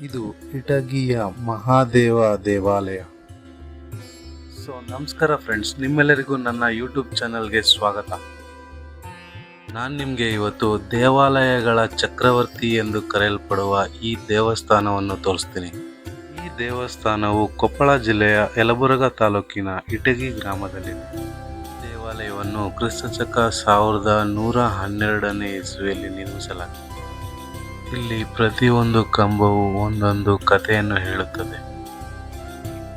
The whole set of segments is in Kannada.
ಇದು ಇಟಗಿಯ ಮಹಾದೇವ ದೇವಾಲಯ. ಸೊ, ನಮಸ್ಕಾರ ಫ್ರೆಂಡ್ಸ್ ನಿಮ್ಮೆಲ್ಲರಿಗೂ ನನ್ನ ಯೂಟ್ಯೂಬ್ ಚಾನಲ್ಗೆ ಸ್ವಾಗತ. ನಾನು ನಿಮಗೆ ಇವತ್ತು ದೇವಾಲಯಗಳ ಚಕ್ರವರ್ತಿ ಎಂದು ಕರೆಯಲ್ಪಡುವ ಈ ದೇವಸ್ಥಾನವನ್ನು ತೋರಿಸ್ತೀನಿ. ಈ ದೇವಸ್ಥಾನವು ಕೊಪ್ಪಳ ಜಿಲ್ಲೆಯ ಯಲಬುರಗ ತಾಲೂಕಿನ ಇಟಗಿ ಗ್ರಾಮದಲ್ಲಿದೆ. ದೇವಾಲಯವನ್ನು ಕ್ರಿಸ್ತಚಕ ಸಾವಿರದ ನೂರ ಹನ್ನೆರಡನೇ ಇಸ್ವಿಯಲ್ಲಿ ನಿರ್ಮಿಸಲಾಗಿದೆ. ಇಲ್ಲಿ ಪ್ರತಿಯೊಂದು ಕಂಬವು ಒಂದೊಂದು ಕಥೆಯನ್ನು ಹೇಳುತ್ತದೆ.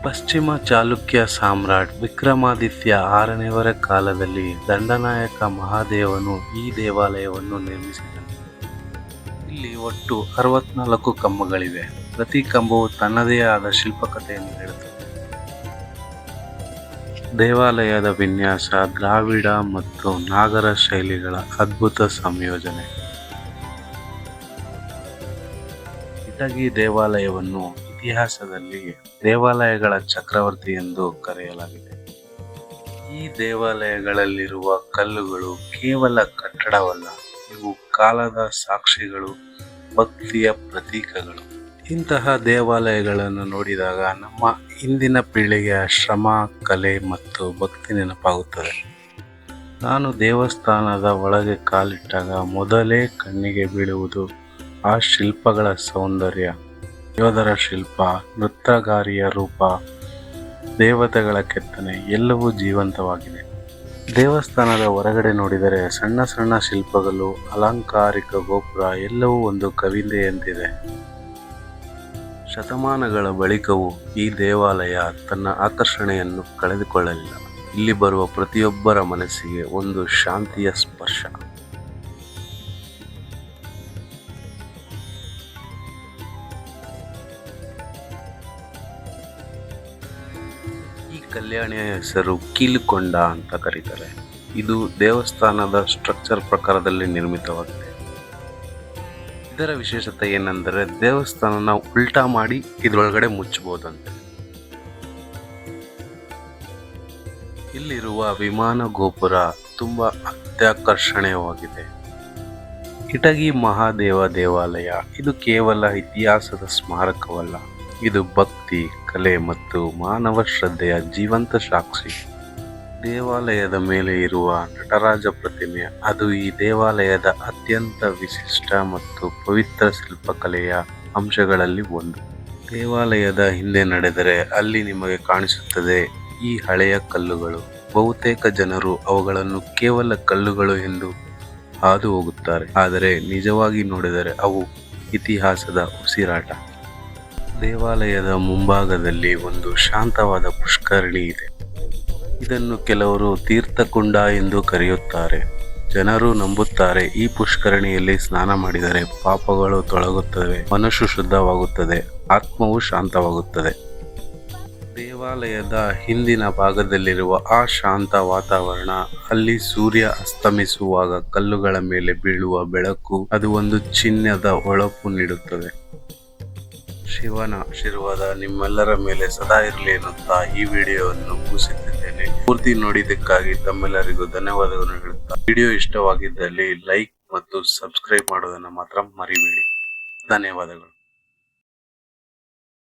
ಪಶ್ಚಿಮ ಚಾಲುಕ್ಯ ಸಾಮ್ರಾಟ್ ವಿಕ್ರಮಾದಿತ್ಯ ಆರನೇವರ ಕಾಲದಲ್ಲಿ ದಂಡನಾಯಕ ಮಹಾದೇವನು ಈ ದೇವಾಲಯವನ್ನು ನಿರ್ಮಿಸಿದನು. ಇಲ್ಲಿ ಒಟ್ಟು ಅರವತ್ನಾಲ್ಕು ಕಂಬಗಳಿವೆ. ಪ್ರತಿ ಕಂಬವು ತನ್ನದೇ ಆದ ಶಿಲ್ಪಕಥೆಯನ್ನು ಹೇಳುತ್ತದೆ. ದೇವಾಲಯದ ವಿನ್ಯಾಸ ದ್ರಾವಿಡ ಮತ್ತು ನಾಗರ ಶೈಲಿಗಳ ಅದ್ಭುತ ಸಂಯೋಜನೆ. ಇಟಗಿ ದೇವಾಲಯವನ್ನು ಇತಿಹಾಸದಲ್ಲಿ ದೇವಾಲಯಗಳ ಚಕ್ರವರ್ತಿ ಎಂದು ಕರೆಯಲಾಗಿದೆ. ಈ ದೇವಾಲಯಗಳಲ್ಲಿರುವ ಕಲ್ಲುಗಳು ಕೇವಲ ಕಟ್ಟಡವಲ್ಲ, ಇವು ಕಾಲದ ಸಾಕ್ಷಿಗಳು, ಭಕ್ತಿಯ ಪ್ರತೀಕಗಳು. ಇಂತಹ ದೇವಾಲಯಗಳನ್ನು ನೋಡಿದಾಗ ನಮ್ಮ ಇಂದಿನ ಪೀಳಿಗೆಯ ಶ್ರಮ, ಕಲೆ ಮತ್ತು ಭಕ್ತಿ ನೆನಪಾಗುತ್ತದೆ. ನಾನು ದೇವಸ್ಥಾನದ ಒಳಗೆ ಕಾಲಿಟ್ಟಾಗ ಮೊದಲೇ ಕಣ್ಣಿಗೆ ಬೀಳುವುದು ಆ ಶಿಲ್ಪಗಳ ಸೌಂದರ್ಯ, ಯೋಧರ ಶಿಲ್ಪ, ನೃತ್ಯಗಾರಿಯ ರೂಪ, ದೇವತೆಗಳ ಕೆತ್ತನೆ ಎಲ್ಲವೂ ಜೀವಂತವಾಗಿದೆ. ದೇವಸ್ಥಾನದ ಹೊರಗಡೆ ನೋಡಿದರೆ ಸಣ್ಣ ಸಣ್ಣ ಶಿಲ್ಪಗಳು, ಅಲಂಕಾರಿಕ ಗೋಪುರ ಎಲ್ಲವೂ ಒಂದು ಕವಿತೆಯಂತಿದೆ. ಶತಮಾನಗಳ ಬಳಿಕವೂ ಈ ದೇವಾಲಯ ತನ್ನ ಆಕರ್ಷಣೆಯನ್ನು ಕಳೆದುಕೊಳ್ಳಲಿಲ್ಲ. ಇಲ್ಲಿ ಬರುವ ಪ್ರತಿಯೊಬ್ಬರ ಮನಸ್ಸಿಗೆ ಒಂದು ಶಾಂತಿಯ ಸ್ಪರ್ಶ. ಕಲ್ಯಾಣಿಯ ಹೆಸರು ಕೀಲುಕೊಂಡ ಅಂತ ಕರೀತಾರೆ. ಇದು ದೇವಸ್ಥಾನದ ಸ್ಟ್ರಕ್ಚರ್ ಪ್ರಕಾರದಲ್ಲಿ ನಿರ್ಮಿತವಾಗಿದೆ. ಇದರ ವಿಶೇಷತೆ ಏನೆಂದರೆ ದೇವಸ್ಥಾನನ ಉಲ್ಟಾ ಮಾಡಿ ಇದರೊಳಗಡೆ ಮುಚ್ಚಬಹುದಂತೆ. ಇಲ್ಲಿರುವ ವಿಮಾನ ಗೋಪುರ ತುಂಬ ಅತ್ಯಾಕರ್ಷಣೀಯವಾಗಿದೆ. ಇಟಗಿ ಮಹಾದೇವ ದೇವಾಲಯ, ಇದು ಕೇವಲ ಇತಿಹಾಸದ ಸ್ಮಾರಕವಲ್ಲ. ಇದು ಭಕ್ತಿ, ಕಲೆ ಮತ್ತು ಮಾನವ ಶ್ರದ್ಧೆಯ ಜೀವಂತ ಸಾಕ್ಷಿ. ದೇವಾಲಯದ ಮೇಲೆ ಇರುವ ನಟರಾಜ ಪ್ರತಿಮೆ, ಅದು ಈ ದೇವಾಲಯದ ಅತ್ಯಂತ ವಿಶಿಷ್ಟ ಮತ್ತು ಪವಿತ್ರ ಶಿಲ್ಪಕಲೆಯ ಅಂಶಗಳಲ್ಲಿ ಒಂದು. ದೇವಾಲಯದ ಹಿಂದೆ ನಡೆದರೆ ಅಲ್ಲಿ ನಿಮಗೆ ಕಾಣಿಸುತ್ತದೆ ಈ ಹಳೆಯ ಕಲ್ಲುಗಳು. ಬಹುತೇಕ ಜನರು ಅವುಗಳನ್ನು ಕೇವಲ ಕಲ್ಲುಗಳು ಎಂದು ಹಾದು ಹೋಗುತ್ತಾರೆ. ಆದರೆ ನಿಜವಾಗಿ ನೋಡಿದರೆ ಅವು ಇತಿಹಾಸದ ಉಸಿರಾಟ. ದೇವಾಲಯದ ಮುಂಭಾಗದಲ್ಲಿ ಒಂದು ಶಾಂತವಾದ ಪುಷ್ಕರಣಿ ಇದೆ. ಇದನ್ನು ಕೆಲವರು ತೀರ್ಥಕುಂಡ ಎಂದು ಕರೆಯುತ್ತಾರೆ. ಜನರು ನಂಬುತ್ತಾರೆ, ಈ ಪುಷ್ಕರಣಿಯಲ್ಲಿ ಸ್ನಾನ ಮಾಡಿದರೆ ಪಾಪಗಳು ತೊಳಗುತ್ತವೆ, ಮನಸ್ಸು ಶುದ್ಧವಾಗುತ್ತದೆ, ಆತ್ಮವು ಶಾಂತವಾಗುತ್ತದೆ. ದೇವಾಲಯದ ಹಿಂದಿನ ಭಾಗದಲ್ಲಿರುವ ಆ ಶಾಂತ ವಾತಾವರಣ, ಅಲ್ಲಿ ಸೂರ್ಯ ಅಸ್ತಮಿಸುವಾಗ ಕಲ್ಲುಗಳ ಮೇಲೆ ಬೀಳುವ ಬೆಳಕು, ಅದು ಒಂದು ಚಿನ್ನದ ಹೊಳಪು ನೀಡುತ್ತದೆ. ಶಿವನ ಆಶೀರ್ವಾದ ನಿಮ್ಮೆಲ್ಲರ ಮೇಲೆ ಸದಾ ಇರಲಿ ಎನ್ನುತ್ತಾ ಈ ವಿಡಿಯೋವನ್ನು ಮುಗಿಸುತ್ತಿದ್ದೇನೆ. ಪೂರ್ತಿ ನೋಡಿದ್ದಕ್ಕಾಗಿ ತಮ್ಮೆಲ್ಲರಿಗೂ ಧನ್ಯವಾದಗಳನ್ನು ಹೇಳುತ್ತಾ, ವಿಡಿಯೋ ಇಷ್ಟವಾಗಿದ್ದಲ್ಲಿ ಲೈಕ್ ಮತ್ತು ಸಬ್ಸ್ಕ್ರೈಬ್ ಮಾಡೋದನ್ನು ಮಾತ್ರ ಮರಿಬೇಡಿ. ಧನ್ಯವಾದಗಳು.